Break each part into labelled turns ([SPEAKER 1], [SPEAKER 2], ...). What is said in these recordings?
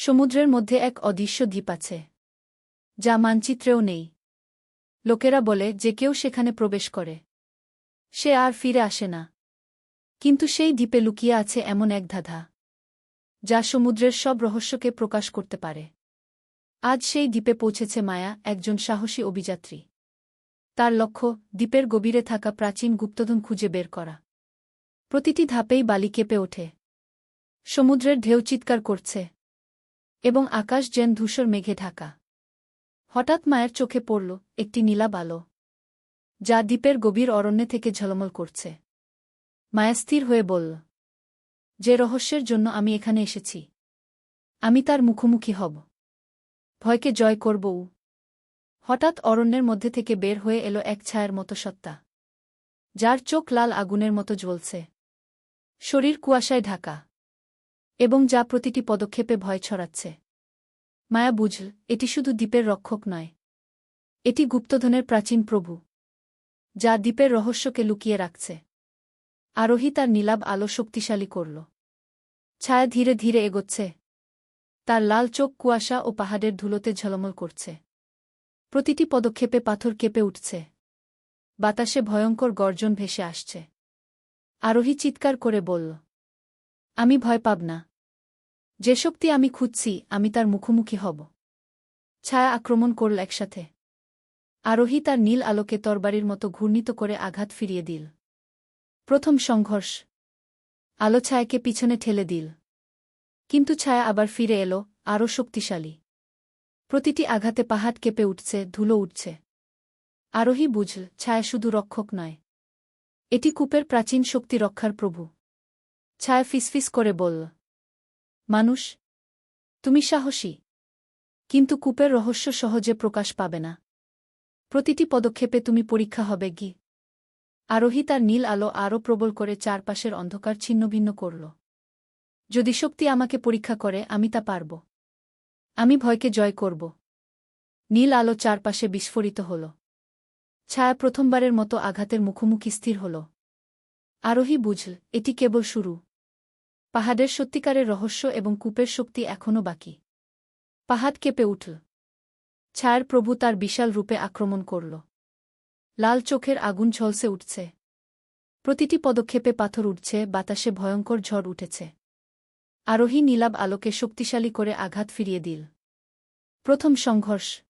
[SPEAKER 1] সমুদ্রের মধ্যে এক অদৃশ্য দ্বীপ আছে, যা মানচিত্রেও নেই। লোকেরা বলে যে কেউ সেখানে প্রবেশ করে। সে আর ফিরে আসে না। কিন্তু সেই দ্বীপে লুকিয়ে আছে এমন এক ধাঁধা, যা সমুদ্রের সব রহস্যকে প্রকাশ করতে পারে। আজ সেই দ্বীপে পৌঁছেছে মায়া, একজন সাহসী অভিযাত্রী। তার লক্ষ্য, দ্বীপের গভীরে থাকা প্রাচীন গুপ্তধন খুঁজে বের করা। প্রতিটি ধাপেই বালি কেঁপে ওঠে। সমুদ্রের ঢেউ চিৎকার করছে। এবং আকাশ যেন ধূসর মেঘে ঢাকা। হঠাৎ মায়ের চোখে পড়ল একটি নীলাব আলো যা দ্বীপের গভীর অরণ্যে থেকে ঝলমল করছে। মায়া স্থির হয়ে বলল, যে রহস্যের জন্য আমি এখানে এসেছি, আমি তার মুখোমুখি হব। ভয়কে জয় করবও হঠাৎ অরণ্যের মধ্যে থেকে বের হয়ে এলো এক ছায়ার মতো সত্তা, যার চোখ লাল আগুনের মতো জ্বলছে। শরীর কুয়াশায় ঢাকা। এবং যা প্রতিটি পদক্ষেপে ভয় ছড়াচ্ছে। মায়া বুঝল, এটি শুধু দ্বীপের রক্ষক নয়। এটি গুপ্তধনের প্রাচীন প্রভু, যা দ্বীপের রহস্যকে লুকিয়ে রাখছে। আরোহী তার নীলাব আলো শক্তিশালী করল। ছায়া ধীরে ধীরে এগোচ্ছে। তার লাল চোখ কুয়াশা ও পাহাড়ের ধুলোতে ঝলমল করছে। প্রতিটি পদক্ষেপে পাথর কেঁপে উঠছে। বাতাসে ভয়ঙ্কর গর্জন ভেসে আসছে। আরোহী চিৎকার করে বলল, আমি ভয় পাব না। যে শক্তি আমি খুঁজছি, আমি তার মুখোমুখি হব। ছায়া আক্রমণ করল একসাথে। আরোহী তার নীল আলোকে তরবারির মতো ঘূর্ণিত করে আঘাত ফিরিয়ে দিল। প্রথম সংঘর্ষ। আলো ছায়াকে পিছনে ঠেলে দিল। কিন্তু ছায়া আবার ফিরে এলো, আরও শক্তিশালী। প্রতিটি আঘাতে পাহাড় কেঁপে উঠছে, ধুলো উঠছে। আরোহী বুঝল, ছায়া শুধু রক্ষক নয়। এটি কূপের প্রাচীন শক্তি রক্ষার প্রভু। ছায়া ফিসফিস করে বলল মানুষ, তুমি সাহসী। কিন্তু কূপের রহস্য সহজে প্রকাশ পাবে না। প্রতিটি পদক্ষেপে তুমি পরীক্ষা হবে গি। আরোহী তার নীল আলো আরও প্রবল করে চারপাশের অন্ধকার ছিন্নভিন্ন করল। যদি শক্তি আমাকে পরীক্ষা করে, আমি তা পারব। আমি ভয়কে জয় করব। নীল আলো চারপাশে বিস্ফোরিত হল। ছায়া প্রথমবারের মতো আঘাতের মুখোমুখি স্থির হল। আরোহী বুঝল, এটি কেবল শুরু। পাহাড়ের সত্যিকারের রহস্য এবং কূপের শক্তি এখনও বাকি। পাহাড় কেঁপে উঠল। ছায়ার প্রভু তার বিশাল রূপে আক্রমণ করল। লাল চোখের আগুন ঝলসে উঠছে। প্রতিটি পদক্ষেপে পাথর উঠছে, বাতাসে ভয়ঙ্কর ঝড় উঠেছে। আরোহী নীলাব আলোকে শক্তিশালী করে আঘাত ফিরিয়ে দিল। প্রথম সংঘর্ষ।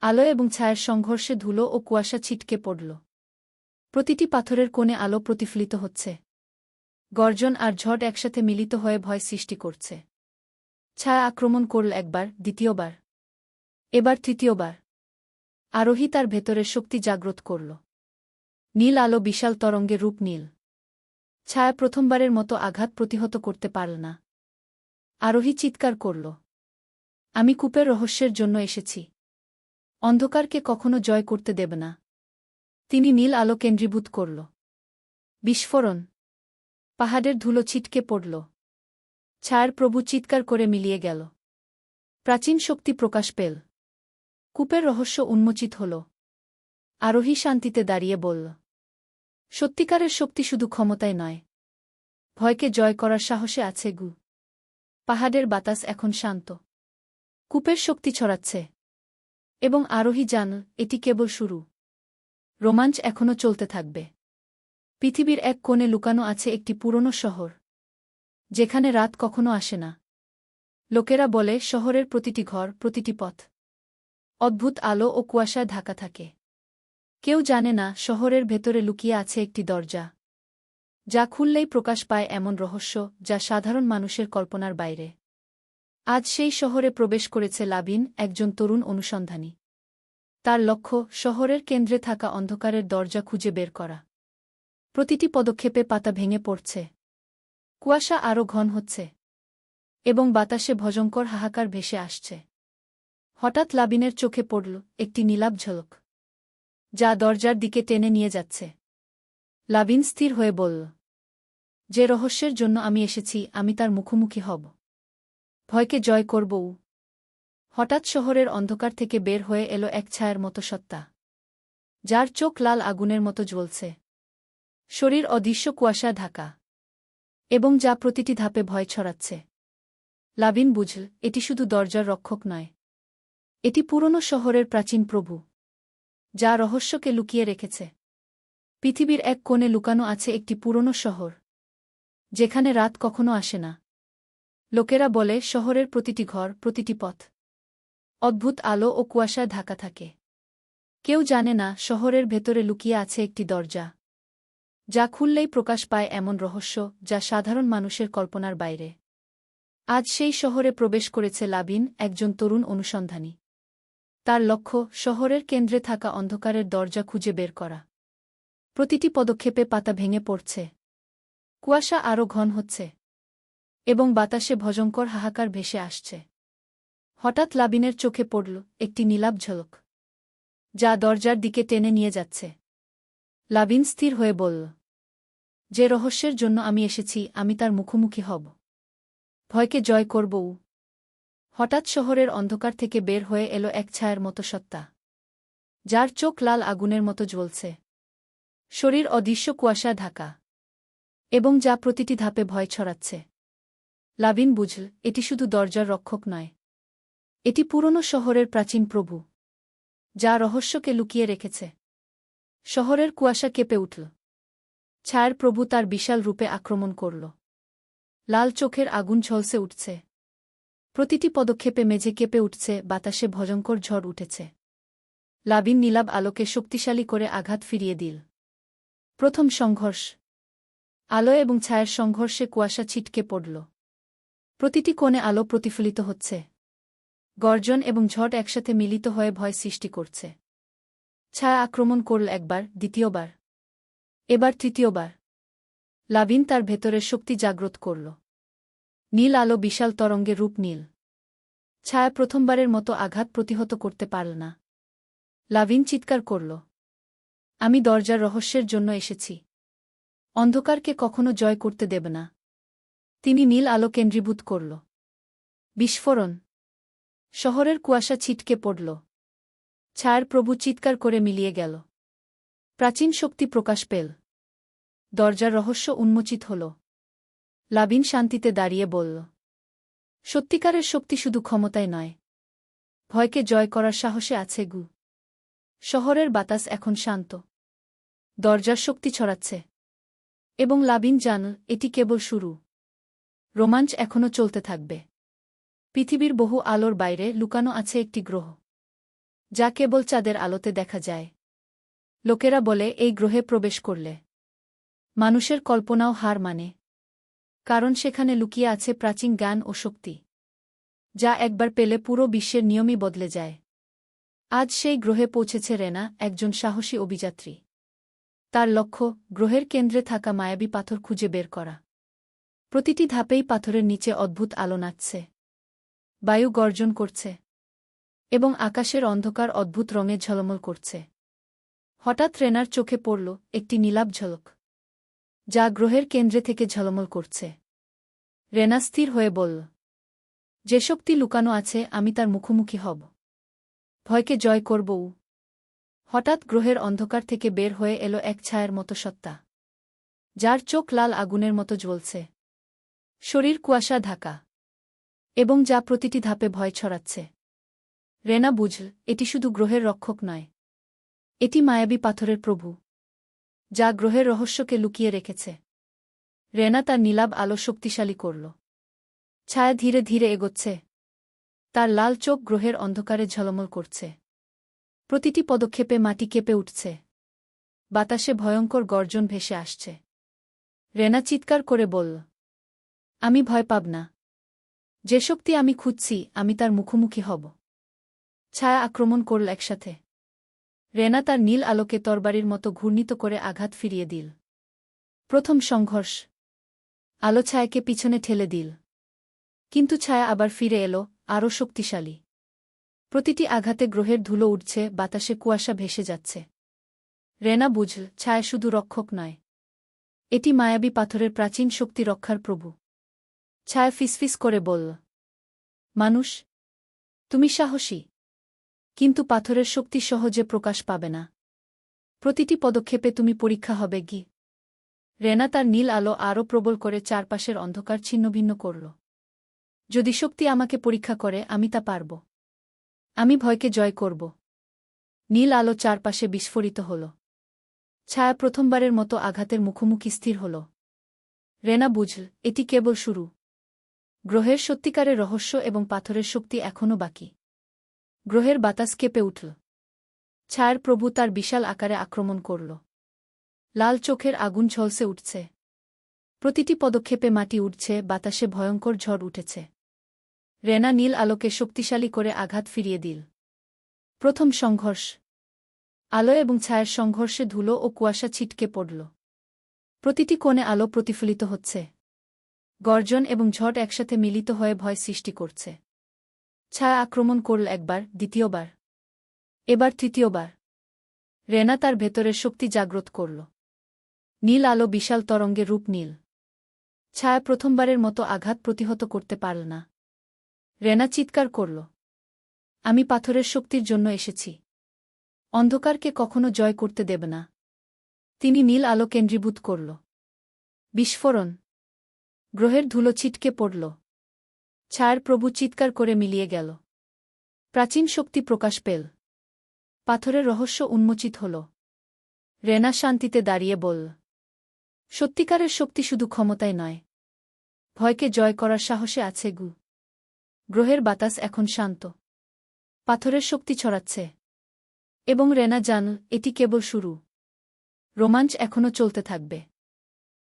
[SPEAKER 1] আলো এবং ছায়ার সংঘর্ষে ধুলো ও কুয়াশা ছিটকে পড়ল। প্রতিটি পাথরের কোণে আলো প্রতিফলিত হচ্ছে। গর্জন আর ঝড় একসাথে মিলিত হয়ে ভয় সৃষ্টি করছে। ছায়া আক্রমণ করল একবার, দ্বিতীয়বার, এবার তৃতীয়বার। আরোহী তার ভেতরের শক্তি জাগ্রত করল। নীল আলো বিশাল তরঙ্গে রূপ নীল। ছায়া প্রথমবারের মতো আঘাত প্রতিহত করতে পারল না। আরোহী চিৎকার করল, আমি কূপের রহস্যের জন্য এসেছি। অন্ধকারকে কখনো জয় করতে দেব না। তিনি নীল আলো কেন্দ্রীভূত করল। বিস্ফোরণ পাহাড়ের ধুলো ছিটকে পড়ল। ছায়ার প্রভু চিৎকার করে মিলিয়ে গেল। প্রাচীন শক্তি প্রকাশ পেল। কূপের রহস্য উন্মোচিত হল। আরোহী শান্তিতে দাঁড়িয়ে বলল, সত্যিকারের শক্তি শুধু ক্ষমতায় নয়। ভয়কে জয় করার সাহসে আছে গু। পাহাড়ের বাতাস এখন শান্ত। কূপের শক্তি ছড়াচ্ছে। এবং আরোহী জান, এটি কেবল শুরু। রোমাঞ্চ এখনও চলতে থাকবে। পৃথিবীর এক কোণে লুকানো আছে একটি পুরনো শহর, যেখানে রাত কখনো আসে না। লোকেরা বলে, শহরের প্রতিটি ঘর, প্রতিটি পথ অদ্ভুত আলো ও কুয়াশায় ঢাকা থাকে। কেউ জানে না, শহরের ভেতরে লুকিয়ে আছে একটি দরজা, যা খুললেই প্রকাশ পায় এমন রহস্য, যা সাধারণ মানুষের কল্পনার বাইরে। আজ সেই শহরে প্রবেশ করেছে লাবিন, একজন তরুণ অনুসন্ধানী। তার লক্ষ্য, শহরের কেন্দ্রে থাকা অন্ধকারের দরজা খুঁজে বের করা। প্রতিটি পদক্ষেপে পাতা ভেঙে পড়ছে। কুয়াশা আরও ঘন হচ্ছে। এবং বাতাসে ভজঙ্কর হাহাকার ভেসে আসছে। হঠাৎ লাবিনের চোখে পড়ল একটি নীলাভ ঝলক, যা দরজার দিকে টেনে নিয়ে যাচ্ছে। লাবিন স্থির হয়ে বলল, যে রহস্যের জন্য আমি এসেছি, আমি তার মুখোমুখি হব। ভয়কে জয় করবও হঠাৎ শহরের অন্ধকার থেকে বের হয়ে এলো এক ছায়ার মতো সত্তা, যার চোখ লাল আগুনের মতো জ্বলছে। শরীর অদৃশ্য কুয়াশা ঢাকা। এবং যা প্রতিটি ধাপে ভয় ছড়াচ্ছে। লাবিন বুঝল, এটি শুধু দরজার রক্ষক নয়। এটি পুরনো শহরের প্রাচীন প্রভু, যা রহস্যকে লুকিয়ে রেখেছে। পৃথিবীর এক কোণে লুকানো আছে একটি পুরনো শহর, যেখানে রাত কখনো আসে না। লোকেরা বলে, শহরের প্রতিটি ঘর, প্রতিটি পথ, অদ্ভুত আলো ও কুয়াশায় ঢাকা থাকে। কেউ জানে না, শহরের ভেতরে লুকিয়ে আছে একটি দরজা। যা খুললেই প্রকাশ পায় এমন রহস্য যা সাধারণ মানুষের কল্পনার বাইরে। আজ সেই শহরে প্রবেশ করেছে লাবিন, একজন তরুণ অনুসন্ধানী। তার লক্ষ্য, শহরের কেন্দ্রে থাকা অন্ধকারের দরজা খুঁজে বের করা। প্রতিটি পদক্ষেপে পাতা ভেঙে পড়ছে। কুয়াশা আরও ঘন হচ্ছে। এবং বাতাসে ভজঙ্কর হাহাকার ভেসে আসছে। হঠাৎ লাবিনের চোখে পড়ল একটি নীলাভ ঝলক, যা দরজার দিকে টেনে নিয়ে যাচ্ছে। লাবিন স্থির হয়ে বলল যে রহস্যের জন্য আমি এসেছি, আমি তার মুখোমুখি হব। ভয়কে জয় করবও হঠাৎ শহরের অন্ধকার থেকে বের হয়ে এলো এক ছায়ার মতো সত্তা। যার চোখ লাল আগুনের মতো জ্বলছে। শরীর অদৃশ্য কুয়াশা ঢাকা। এবং যা প্রতিটি ধাপে ভয় ছড়াচ্ছে। লাবিন বুঝল, এটি শুধু দরজার রক্ষক নয়। এটি পুরনো শহরের প্রাচীন প্রভু। যা রহস্যকে লুকিয়ে রেখেছে। শহরের কুয়াশা কেঁপে উঠল। ছায়ার প্রভু তার বিশাল রূপে আক্রমণ করল। লাল চোখের আগুন ঝলসে উঠছে। প্রতিটি পদক্ষেপে মেঝে কেঁপে উঠছে, বাতাসে ভয়ঙ্কর ঝড় উঠেছে। লাবিন নীলাব আলোকে শক্তিশালী করে আঘাত ফিরিয়ে দিল। প্রথম সংঘর্ষ। আলো এবং ছায়ার সংঘর্ষে কুয়াশা ছিটকে পড়ল। প্রতিটি কোণে আলো প্রতিফলিত হচ্ছে। গর্জন এবং ঝট একসাথে মিলিত হয়ে ভয় সৃষ্টি করছে। ছায়া আক্রমণ করল একবার, দ্বিতীয়বার। এবার তৃতীয়বার। লাবিন তার ভেতরের শক্তি জাগ্রত করল। নীল আলো বিশাল তরঙ্গে রূপ নীল। ছায়া প্রথমবারের মতো আঘাত প্রতিহত করতে পারল না। লাভিন চিৎকার করল, আমি দরজার রহস্যের জন্য এসেছি। অন্ধকারকে কখনো জয় করতে দেব না। তিনি নীল আলো কেন্দ্রীভূত করল। বিস্ফোরণ। শহরের কুয়াশা ছিটকে পড়ল। ছায়ার প্রভু চিৎকার করে মিলিয়ে গেল। প্রাচীন শক্তি প্রকাশ পেল। দরজার রহস্য উন্মোচিত হল। লাবিন শান্তিতে দাঁড়িয়ে বলল, সত্যিকারের শক্তি শুধু ক্ষমতায় নয়। ভয়কে জয় করার সাহসে আছে গু। শহরের বাতাস এখন শান্ত। দরজার শক্তি ছড়াচ্ছে। এবং লাবিন জানল এটি কেবল শুরু। রোমাঞ্চ এখনও চলতে থাকবে। পৃথিবীর বহু আলোর বাইরে লুকানো আছে একটি গ্রহ। যা কেবল চাঁদের আলোতে দেখা যায়। লোকেরা বলে, এই গ্রহে প্রবেশ করলে। মানুষের কল্পনাও হার মানে। কারণ সেখানে লুকিয়ে আছে প্রাচীন জ্ঞান ও শক্তি, যা একবার পেলে পুরো বিশ্বের নিয়মই বদলে যায়। আজ সেই গ্রহে পৌঁছেছে রেনা, একজন সাহসী অভিযাত্রী। তার লক্ষ্য, গ্রহের কেন্দ্রে থাকা মায়াবী পাথর খুঁজে বের করা। প্রতিটি ধাপেই পাথরের নিচে অদ্ভুত আলো নাচছে। বায়ু গর্জন করছে এবং আকাশের অন্ধকার অদ্ভুত রঙে ঝলমল করছে। হঠাৎ রেনার চোখে পড়ল একটি নীলাভ ঝলক, যা গ্রহের কেন্দ্রে থেকে ঝলমল করছে। রেনা স্থির হয়ে বলল, যে শক্তি লুকানো আছে, আমি তার মুখোমুখি হব। ভয়কে জয় করবও হঠাৎ গ্রহের অন্ধকার থেকে বের হয়ে এলো এক ছায়ার মতো সত্তা, যার চোখ লাল আগুনের মতো জ্বলছে। শরীর কুয়াশা ঢাকা, এবং যা প্রতিটি ধাপে ভয় ছড়াচ্ছে। রেনা বুঝল, এটি শুধু গ্রহের রক্ষক নয় এটি মায়াবী পাথরের প্রভু, যা গ্রহের রহস্যকে লুকিয়ে রেখেছে। রেনা তার নীলাভ আলো শক্তিশালী করল। ছায়া ধীরে ধীরে এগোচ্ছে। তার লাল চোখ গ্রহের অন্ধকারে ঝলমল করছে। প্রতিটি পদক্ষেপে মাটি কেঁপে উঠছে। বাতাসে ভয়ঙ্কর গর্জন ভেসে আসছে। রেনা চিৎকার করে বলল, আমি ভয় পাব না। যে শক্তি আমি খুঁজছি, আমি তার মুখোমুখি হব। ছায়া আক্রমণ করল একসাথে। রেনা তার নীল আলোকে তরবারির মতো ঘূর্ণিত করে আঘাত ফিরিয়ে দিল। প্রথম সংঘর্ষ। আলো ছায়াকে পিছনে ঠেলে দিল। কিন্তু ছায়া আবার ফিরে এলো, আরও শক্তিশালী। প্রতিটি আঘাতে গ্রহের ধুলো উঠছে বাতাসে কুয়াশা ভেসে যাচ্ছে। রেনা বুঝল, ছায়া শুধু রক্ষক নয়। এটি মায়াবী পাথরের প্রাচীন শক্তি রক্ষার প্রভু। ছায়া ফিসফিস করে বলল, মানুষ, তুমি সাহসী। কিন্তু পাথরের শক্তি সহজে প্রকাশ পাবে না। প্রতিটি পদক্ষেপে তুমি পরীক্ষা হবে গি। রেনা তার নীল আলো আরও প্রবল করে চারপাশের অন্ধকার ছিন্নভিন্ন করল। যদি শক্তি আমাকে পরীক্ষা করে, আমি তা পারব। আমি ভয়কে জয় করব। নীল আলো চারপাশে বিস্ফোরিত হল। ছায়া প্রথমবারের মতো আঘাতের মুখোমুখি স্থির হল। রেনা বুঝল, এটি কেবল শুরু। গ্রহের সত্যিকারের রহস্য এবং পাথরের শক্তি এখনও বাকি। গ্রহের বাতাস কেঁপে উঠল। ছায়ার প্রভু তার বিশাল আকারে আক্রমণ করল। লাল চোখের আগুন ঝলসে উঠছে। প্রতিটি পদক্ষেপে মাটি উঠছে বাতাসে ভয়ঙ্কর ঝড় উঠেছে। রেনা নীল আলোকে শক্তিশালী করে আঘাত ফিরিয়ে দিল। প্রথম সংঘর্ষ। আলো এবং ছায়ার সংঘর্ষে ধুলো ও কুয়াশা ছিটকে পড়ল। প্রতিটি কোণে আলো প্রতিফলিত হচ্ছে। গর্জন এবং ঝড় একসাথে মিলিত হয়ে ভয় সৃষ্টি করছে। ছায়া আক্রমণ করল একবার, দ্বিতীয়বার, এবার তৃতীয়বার। রেনা তার ভেতরের শক্তি জাগ্রত করল। নীল আলো বিশাল তরঙ্গে রূপ নীল। ছায়া প্রথমবারের মতো আঘাত প্রতিহত করতে পারল না। রেনা চিৎকার করল, আমি পাথরের শক্তির জন্য এসেছি। অন্ধকারকে কখনো জয় করতে দেব না। তিনি নীল আলো কেন্দ্রীভূত করল। বিস্ফোরণ। গ্রহের ধুলো ছিটকে পড়ল। ছায়ার প্রভু চিৎকার করে মিলিয়ে গেল। প্রাচীন শক্তি প্রকাশ পেল। পাথরের রহস্য উন্মোচিত হল। রেনা শান্তিতে দাঁড়িয়ে বলল, সত্যিকারের শক্তি শুধু ক্ষমতায় নয়। ভয়কে জয় করার সাহসে আছে গু। গ্রহের বাতাস এখন শান্ত। পাথরের শক্তি ছড়াচ্ছে। এবং রেনা জানল, এটি কেবল শুরু। রোমাঞ্চ এখনও চলতে থাকবে।